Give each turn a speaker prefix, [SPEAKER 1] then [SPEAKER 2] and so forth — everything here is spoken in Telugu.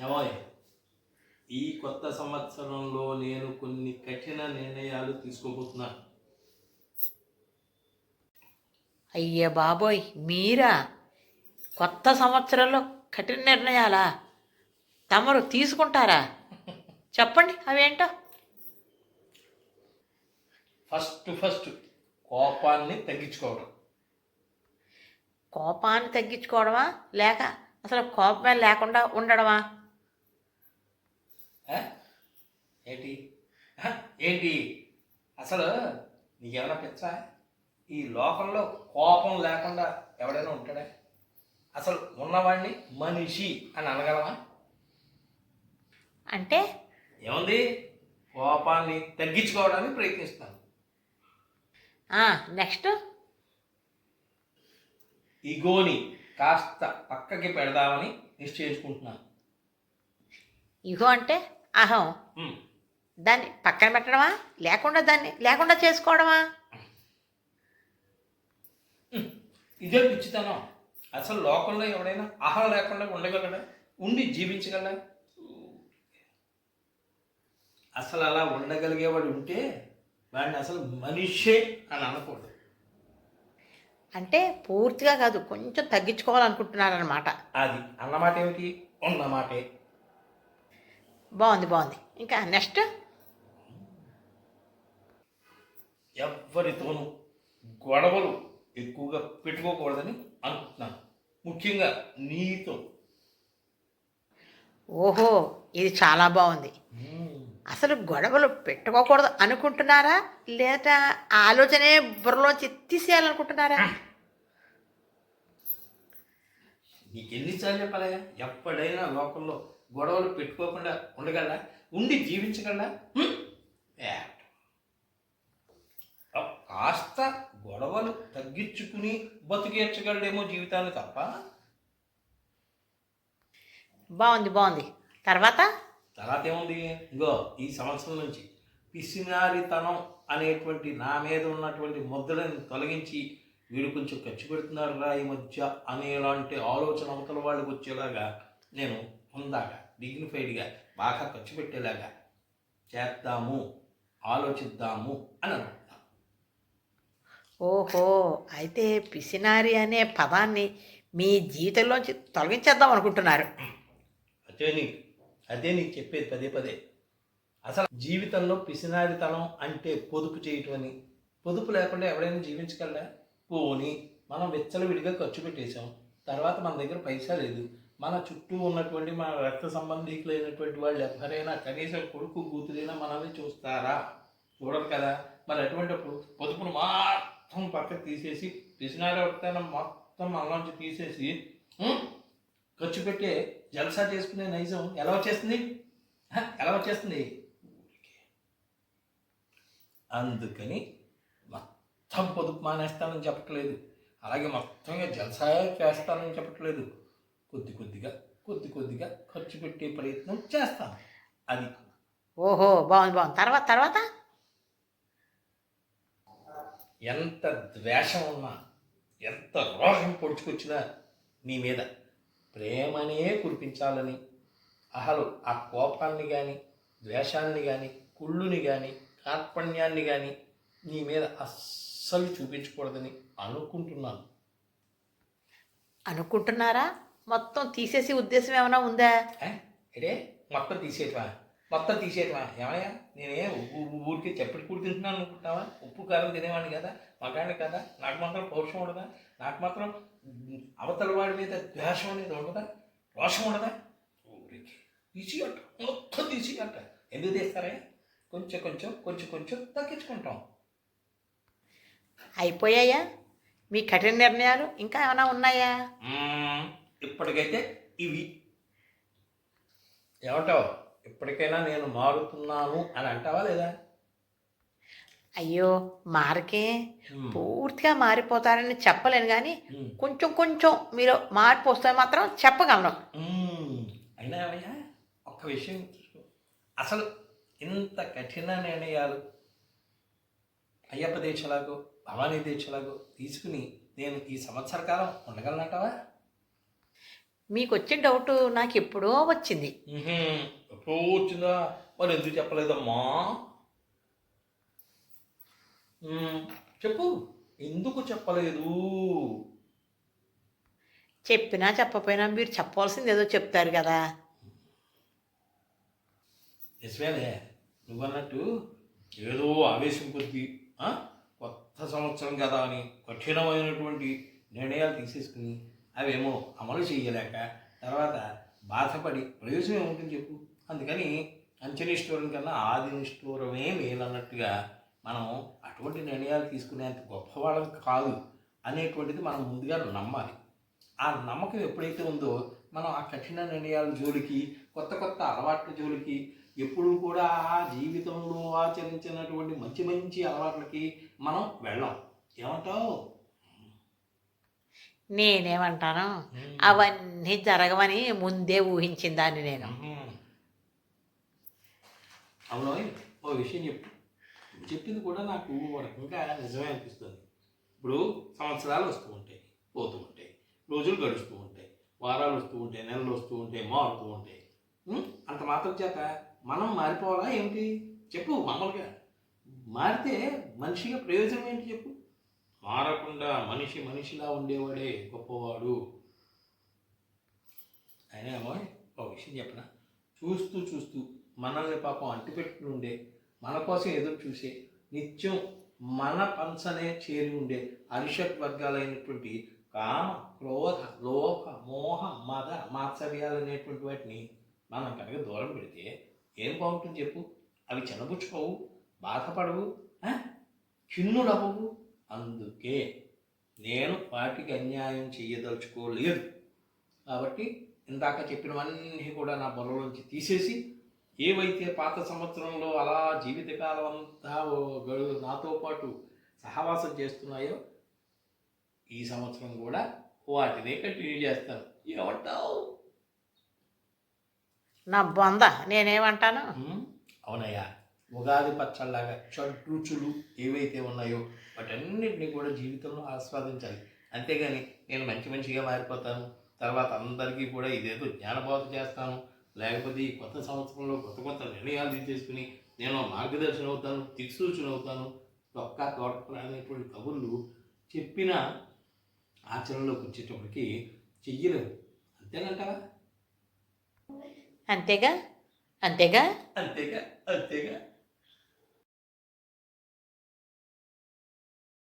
[SPEAKER 1] ఏమోయ్. ఈ కొత్త సంవత్సరంలో నేను కొన్ని కఠిన నిర్ణయాలు తీసుకోబోతున్నాను
[SPEAKER 2] అయ్య బాబోయ్ మీరా? కొత్త సంవత్సరంలో కఠిన నిర్ణయాలా? తమరు తీసుకుంటారా? చెప్పండి అవేంటో?
[SPEAKER 1] ఫస్ట్ ఫస్ట్ కోపాన్ని తగ్గించుకోవడం.
[SPEAKER 2] కోపాన్ని తగ్గించుకోవడమా? లేక అసలు కోపమే లేకుండా ఉండడమా?
[SPEAKER 1] ఏంటి? ఏంటి? అసలు నీకేమైనా పిచ్చా? ఈ లోకంలో కోపం లేకుండా ఎవడైనా ఉంటాడా? అసలు ఉన్నవాడిని మనిషి అని అనగలమా
[SPEAKER 2] అంటే?
[SPEAKER 1] ఏముంది? కోపాన్ని తగ్గించుకోవడానికి ప్రయత్నిస్తాను.
[SPEAKER 2] నెక్స్ట్.
[SPEAKER 1] ఇగోని కాస్త పక్కకి పెడదామని నిశ్చయించుకుంటున్నాను.
[SPEAKER 2] ఇగో అంటే? అహం. దాన్ని పక్కన పెట్టడమా? లేకుండా దాన్ని లేకుండా చేసుకోవడమా?
[SPEAKER 1] ఇదే పిచ్చితనం. అసలు లోకంలో ఎవడైనా అహం లేకుండా ఉండగలడా? ఉండి జీవించగలడా? అసలు అలా ఉండగలిగేవాడు ఉంటే వాడిని అసలు మనిషే అని అనకూడదు.
[SPEAKER 2] అంటే పూర్తిగా కాదు కొంచెం తగ్గించుకోవాలనుకుంటున్నారనమాట
[SPEAKER 1] అది అన్నమాట ఏమిటి? ఉన్నమాటే.
[SPEAKER 2] బాగుంది బాగుంది. ఇంకా నెక్స్ట్?
[SPEAKER 1] ఎవ్వరితోనూ గొడవలు ఎక్కువగా పెట్టుకోకూడదని అనుకుంటున్నాను. ముఖ్యంగా నీతో.
[SPEAKER 2] ఓహో ఇది చాలా బాగుంది. అసలు గొడవలు పెట్టుకోకూడదు అనుకుంటున్నారా? లేదా ఆలోచనే బుర్రలోంచి తీసేయాలనుకుంటున్నారా?
[SPEAKER 1] నీకు ఎన్నిసార్లు చెప్పాలి ఎప్పుడైనా లోకంలో గొడవలు పెట్టుకోకుండా ఉండగలరా? ఉండి జీవించగలరా? కాస్త గొడవలు తగ్గించుకుని బతికేర్చగలడేమో జీవితాన్ని తప్ప.
[SPEAKER 2] బాగుంది బాగుంది. తర్వాత?
[SPEAKER 1] తర్వాత ఏముంది? ఇంకో ఈ సంవత్సరం నుంచి పిసినారితనం అనేటువంటి నా మీద ఉన్నటువంటి ముద్రని తొలగించి వీడు కొంచెం ఖర్చు పెడుతున్నారు రా ఈ మధ్య అనేలాంటి ఆలోచన అవతల వాళ్ళకి వచ్చేలాగా నేను హుందాగా డిగ్నిఫైడ్గా బాగా ఖర్చు పెట్టేలాగా చేద్దాము ఆలోచిద్దాము అని అనుకుంటున్నాను
[SPEAKER 2] ఓహో అయితే పిసినారి అనే పదాన్ని మీ జీవితంలోంచి తొలగించేద్దాం అనుకుంటున్నారు.
[SPEAKER 1] అదే నీకు అదే నీకు చెప్పేది పదే పదే. అసలు జీవితంలో పిసినారితనం అంటే పొదుపు చేయటం అని. పొదుపు లేకుండా ఎవడైనా జీవించగలరా పోని మనం విచ్చలవిడిగా ఖర్చు పెట్టేశాం తర్వాత మన దగ్గర పైసా లేదు మన చుట్టూ ఉన్నటువంటి మన రక్త సంబంధికులైనటువంటి వాళ్ళు ఎవరైనా కనీసం కొడుకు కూతురైనా మనల్ని చూస్తారా? చూడరు కదా. మరి అటువంటిప్పుడు పొదుపును మొత్తం పక్కకు తీసేసి పిసినారితనం మొత్తం మనలోంచి తీసేసి ఖర్చు పెట్టే జలసా చేసుకునే నైజం ఎలా వచ్చేస్తుంది? ఎలా వచ్చేస్తుంది? అందుకని మొత్తం పొదుపు మానేస్తానని చెప్పట్లేదు. అలాగే మొత్తంగా జలసా చేస్తానని చెప్పట్లేదు. కొద్ది కొద్దిగా కొద్ది కొద్దిగా ఖర్చు పెట్టే ప్రయత్నం చేస్తాను. అది.
[SPEAKER 2] ఓహో బాగుంది బాగుంది. తర్వాత తర్వాత?
[SPEAKER 1] ఎంత ద్వేషం ఉన్నా ఎంత రోషం పొడుచుకొచ్చినా నీ మీద ప్రేమనే కురిపించాలని అసలు ఆ కోపాన్ని కానీ ద్వేషాన్ని కానీ కుళ్ళుని కానీ కార్పణ్యాన్ని కానీ నీ మీద అస్సలు చూపించకూడదని అనుకుంటున్నాను.
[SPEAKER 2] అనుకుంటున్నారా? మొత్తం తీసేసి ఉద్దేశం ఏమైనా ఉందా?
[SPEAKER 1] ఏ? ఎడే మొత్తం తీసేయటమా? మొత్తం తీసేయటమా? ఏమయ్యా? నేనే ఊరికే చెప్పటి కూడి తింటున్నాను అనుకుంటున్నావా? ఉప్పు కారం తినేవాడిని కదా? మగాడిని కదా? నాకు మాత్రం పౌరుషం ఉండదా? నాకు మాత్రం అవతల వాడి మీద ద్వేషం అనేది ఉండదా? రోషం ఉండదా? ఊరికి. తీసియట. మొత్తం తీసియట. ఎందుకు తీస్తారా కొంచెం కొంచెం కొంచెం కొంచెం తగ్గించుకుంటాం.
[SPEAKER 2] అయిపోయాయా? మీ కఠిన నిర్ణయాలు ఇంకా ఏమైనా ఉన్నాయా?
[SPEAKER 1] ఇప్పటికైతే ఇవి. ఏమంటావు? ఇప్పటికైనా నేను మారుతున్నాను అని అంటావా లేదా?
[SPEAKER 2] అయ్యో మారకే. పూర్తిగా మారిపోతారని చెప్పలేను కానీ. కొంచెం కొంచెం మీరు మార్పు వస్తే మాత్రం చెప్పగలను.
[SPEAKER 1] అయినా ఏమయ్యా ఒక్క విషయం అసలు ఇంత కఠిన నిర్ణయాలు అయ్యప్ప దీక్షలాగో భవానీ దీక్షలాగో తీసుకుని నేను ఈ సంవత్సర కాలం ఉండగలనంటావా?
[SPEAKER 2] మీకు వచ్చే డౌట్ నాకు ఎప్పుడో వచ్చింది.
[SPEAKER 1] మ్మ్హ్మ్. ఎప్పుడో వచ్చిందా? మరి ఎందుకు చెప్పలేదమ్మా? మ్మ్. చెప్పు. ఎందుకు చెప్పలేదు?
[SPEAKER 2] చెప్పినా చెప్పపోయినా మీరు చెప్పవలసింది ఏదో చెప్తారు కదా.
[SPEAKER 1] నిజమేలే. నువ్వన్నట్టు ఏదో ఆవేశం కొద్దీ? కొత్త సంవత్సరం కదా అని కఠినమైనటువంటి నిర్ణయాలు తీసేసుకుని అవేమో అమలు చేయలేక తర్వాత బాధపడి ప్రయోజనం ఏముంటుంది చెప్పు. అందుకని అంచనిష్ఠూరం కన్నా ఆది నిష్ఠూరమే మేలన్నట్టుగా మనం అటువంటి నిర్ణయాలు తీసుకునేంత గొప్పవాళ్ళం కాదు అనేటువంటిది మనం ముందుగా నమ్మాలి. ఆ నమ్మకం ఎప్పుడైతే ఉందో మనం ఆ కఠిన నిర్ణయాల జోలికి కొత్త కొత్త అలవాట్ల జోలికి ఎప్పుడు కూడా ఆ జీవితంలో ఆచరించినటువంటి మంచి మంచి అలవాట్లకి మనం వెళ్ళాం. ఏమంటావు?
[SPEAKER 2] నేనేమంటాను? అవన్నీ జరగవని ముందే ఊహించిన దాన్ని నేను.
[SPEAKER 1] అవును ఓ విషయం చెప్పు. చెప్పింది కూడా నాకు ఒక రకంగా నిజమే అనిపిస్తుంది. ఇప్పుడు సంవత్సరాలు వస్తూ ఉంటాయి పోతూ ఉంటాయి రోజులు గడుస్తూ ఉంటాయి వారాలు వస్తూ ఉంటాయి నెలలు వస్తూ ఉంటాయి మారుతూ ఉంటాయి? అంత మాత్రం చేత మనం మారిపోవాలా ఏమిటి చెప్పు మామూలుగా. మారితే మనిషిగా ప్రయోజనం ఏంటి చెప్పు? మారకుండా మనిషి మనిషిలా ఉండేవాడే గొప్పవాడు. అయినా ఏమో ఒక విషయం చెప్పిన? చూస్తూ చూస్తూ మనల్ని పాపం అంటిపెట్టుకుని ఉండే మన కోసం ఎదురు చూసే నిత్యం మన పంచనే చేరి ఉండే అరిషట్ వర్గాలైనటువంటి కామ క్రోధ లోహ మోహ మద మాత్సర్యాలు అనేటువంటి వాటిని మనం కనుక దూరం పెడితే ఏం బాగుంటుంది చెప్పు? అవి చిన్నపుచ్చుకోవు బాధపడవు ఆ? అందుకే నేను వాటికి అన్యాయం చేయదలుచుకోలేదు. కాబట్టి ఇందాక చెప్పినవన్నీ కూడా నా బుర్రలోంచి తీసేసి ఏవైతే పాత సంవత్సరంలో అలా జీవితకాలం అంతా ఓ గడు నాతో పాటు సహవాసం చేస్తున్నాయో ఈ సంవత్సరం కూడా వాటినే కంటిన్యూ చేస్తాను. ఏమంటావు?
[SPEAKER 2] నా బొంద నేనేమంటాను?
[SPEAKER 1] అవునయ్యా. ఉగాది పచ్చళ్ళలాగా షడ్రుచులు ఏవైతే ఉన్నాయో వాటన్నిటిని కూడా జీవితంలో ఆస్వాదించాలి. అంతేగాని నేను మంచి మంచిగా మారిపోతాను. తర్వాత అందరికీ కూడా ఇదేదో జ్ఞానబోధ చేస్తాను. లేకపోతే ఈ కొత్త సంవత్సరంలో కొత్త కొత్త నిర్ణయాలు తీసేసుకుని నేను మార్గదర్శనం అవుతాను దిక్సూచన అవుతాను. తొక్క తోట అనేటువంటి కబుర్లు చెప్పిన ఆచరణలోకి వచ్చేటప్పటికి చెయ్యలేవు అంతేనంటావా?
[SPEAKER 2] అంతేగా? అంతేగా?
[SPEAKER 1] అంతేగా? అంతేగా?